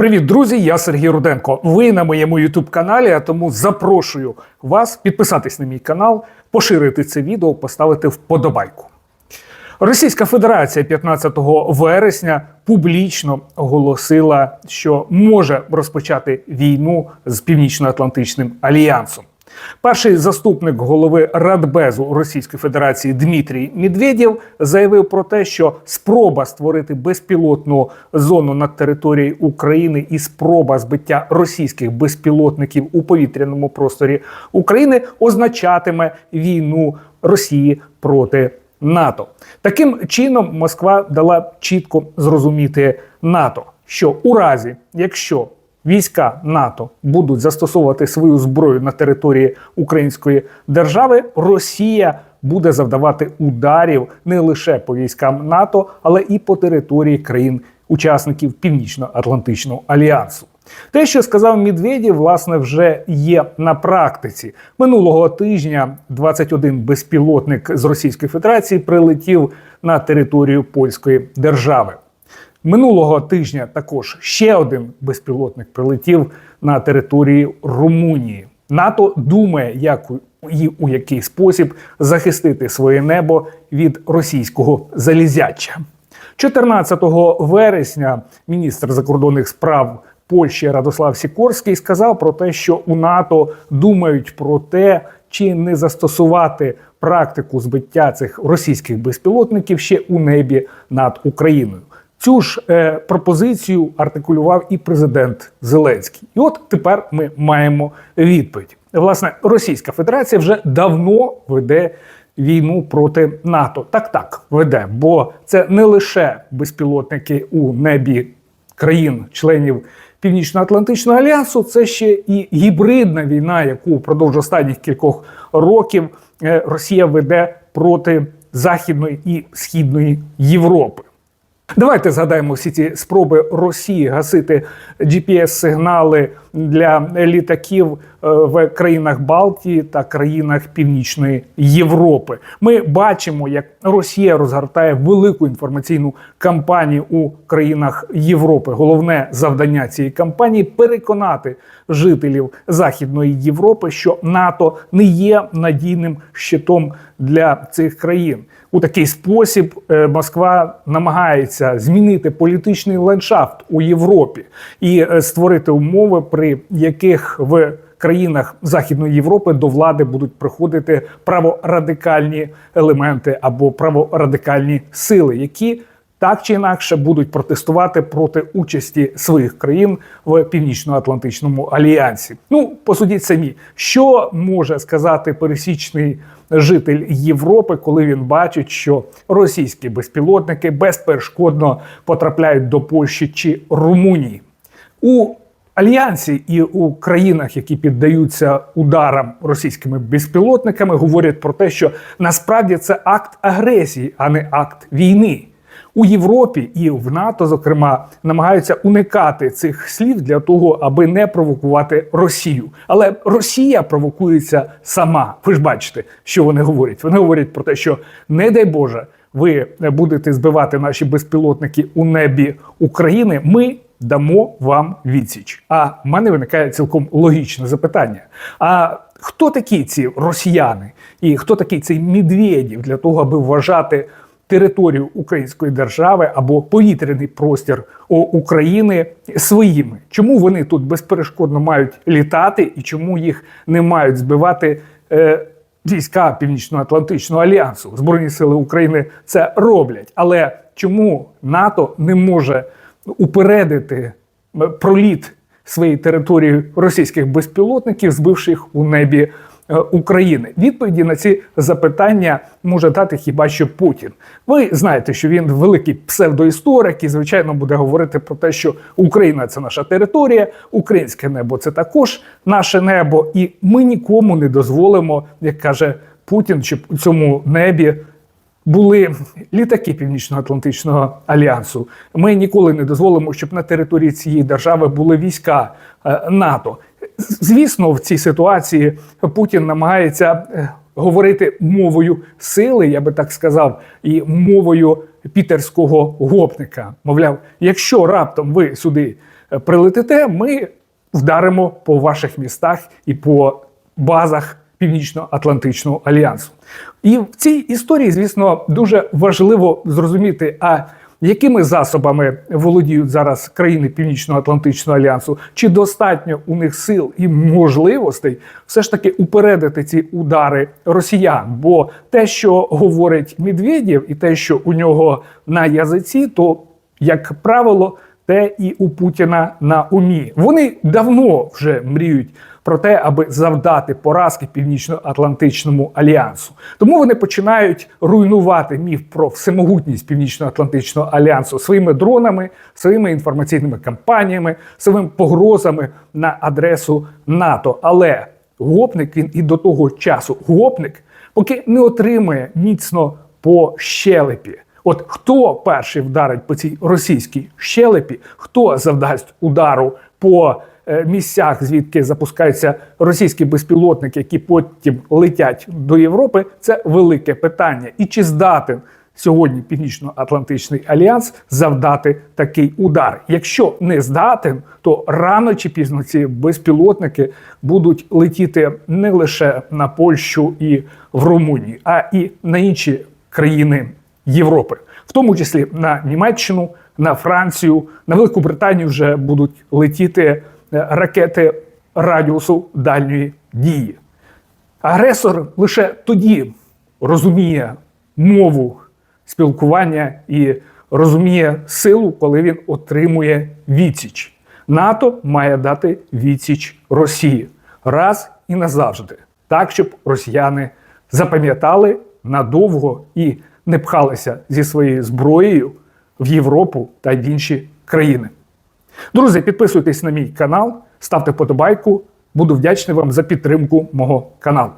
Привіт, друзі! Я Сергій Руденко. Ви на моєму ютуб-каналі, а тому запрошую вас підписатись на мій канал, поширити це відео, поставити вподобайку. Російська Федерація 15 вересня публічно оголосила, що може розпочати війну з Північно-Атлантичним альянсом. Перший заступник голови Радбезу Російської Федерації Дмитрій Медведєв заявив про те, що спроба створити безпілотну зону над територією України і спроба збиття російських безпілотників у повітряному просторі України означатиме війну Росії проти НАТО. Таким чином Москва дала чітко зрозуміти НАТО, що у разі, якщо війська НАТО будуть застосовувати свою зброю на території Української держави, Росія буде завдавати ударів не лише по військам НАТО, але і по території країн-учасників Північно-Атлантичного альянсу. Те, що сказав Медведєв, власне, вже є на практиці. Минулого тижня 21 безпілотник з Російської Федерації прилетів на територію польської держави. Минулого тижня також ще один безпілотник прилетів на території Румунії. НАТО думає, як і у який спосіб захистити своє небо від російського залізяча. 14 вересня міністр закордонних справ Польщі Радослав Сікорський сказав про те, що у НАТО думають про те, чи не застосувати практику збиття цих російських безпілотників ще у небі над Україною. Цю ж е, пропозицію артикулював і президент Зеленський. І от тепер ми маємо відповідь. Власне, Російська Федерація вже давно веде війну проти НАТО. Так, так веде, бо це не лише безпілотники у небі країн-членів Північно-Атлантичного альянсу, це ще і гібридна війна, яку впродовж останніх кількох років е, Росія веде проти Західної і Східної Європи. Давайте згадаємо всі ці спроби Росії гасити GPS-сигнали для літаків е, в країнах Балтії та країнах Північної Європи. Ми бачимо, як Росія розгортає велику інформаційну кампанію у країнах Європи. Головне завдання цієї кампанії переконати жителів Західної Європи, що НАТО не є надійним щитом для цих країн. У такий спосіб е, Москва намагається змінити політичний ландшафт у Європі і е, створити умови, при яких в країнах Західної Європи до влади будуть приходити праворадикальні елементи або праворадикальні сили, які так чи інакше будуть протестувати проти участі своїх країн в Північно-Атлантичному альянсі. Ну, посудіть самі, що може сказати пересічний житель Європи, коли він бачить, що російські безпілотники безперешкодно потрапляють до Польщі чи Румунії у Альянсі і у країнах, які піддаються ударам російськими безпілотниками, говорять про те, що насправді це акт агресії, а не акт війни. У Європі і в НАТО, зокрема, намагаються уникати цих слів для того, аби не провокувати Росію. Але Росія провокується сама. Ви ж бачите, що вони говорять. Вони говорять про те, що не дай Боже, ви будете збивати наші безпілотники у небі України. Ми дамо вам відсіч. А в мене виникає цілком логічне запитання. А хто такі ці росіяни, і хто такий цей Медведєв для того, аби вважати? Територію Української держави або повітряний простір України своїми. Чому вони тут безперешкодно мають літати і чому їх не мають збивати? Е, Війська Північно-Атлантичного альянсу Збройні сили України це роблять. Але чому НАТО не може упередити проліт своєї території російських безпілотників, збивши їх у небі України. Відповіді на ці запитання може дати хіба що Путін. Ви знаєте, що він великий псевдоісторик і, звичайно, буде говорити про те, що Україна це наша територія, українське небо це також наше небо, і ми нікому не дозволимо, як каже Путін, щоб у цьому небі. Були літаки Північно-Атлантичного альянсу. Ми ніколи не дозволимо, щоб на території цієї держави були війська е, НАТО. Звісно, в цій ситуації Путін намагається е, говорити мовою сили, я би так сказав, і мовою пітерського гопника. Мовляв, якщо раптом ви сюди е, прилетите, ми вдаримо по ваших містах і по базах Північно-Атлантичного альянсу. І в цій історії, звісно, дуже важливо зрозуміти, а якими засобами володіють зараз країни Північно-Атлантичного альянсу, чи достатньо у них сил і можливостей все ж таки упередити ці удари росіян? Бо те, що говорить Медведєв, і те, що у нього на язиці, то як правило, те і у Путіна на умі. Вони давно вже мріють про те, аби завдати поразки Північно-Атлантичному альянсу. Тому вони починають руйнувати міф про всемогутність Північно-Атлантичного альянсу своїми дронами, своїми інформаційними кампаніями, своїми погрозами на адресу НАТО. Але гопник він і до того часу гопник, поки не отримає міцно по щелепі. От хто перший вдарить по цій російській щелепі, хто завдасть удару по місцях, звідки запускаються російські безпілотники, які потім летять до Європи, це велике питання. І чи здатен сьогодні Північно-Атлантичний альянс завдати такий удар? Якщо не здатен, то рано чи пізно ці безпілотники будуть летіти не лише на Польщу і в Румунію, а і на інші країни Європи, в тому числі на Німеччину, на Францію, на Велику Британію вже будуть летіти е, ракети радіусу дальньої дії. Агресор лише тоді розуміє мову спілкування і розуміє силу, коли він отримує відсіч. НАТО має дати відсіч Росії раз і назавжди, так щоб росіяни запам'ятали надовго і не пхалися зі своєю зброєю в Європу та в інші країни. Друзі, підписуйтесь на мій канал, ставте вподобайку. Буду вдячний вам за підтримку мого каналу.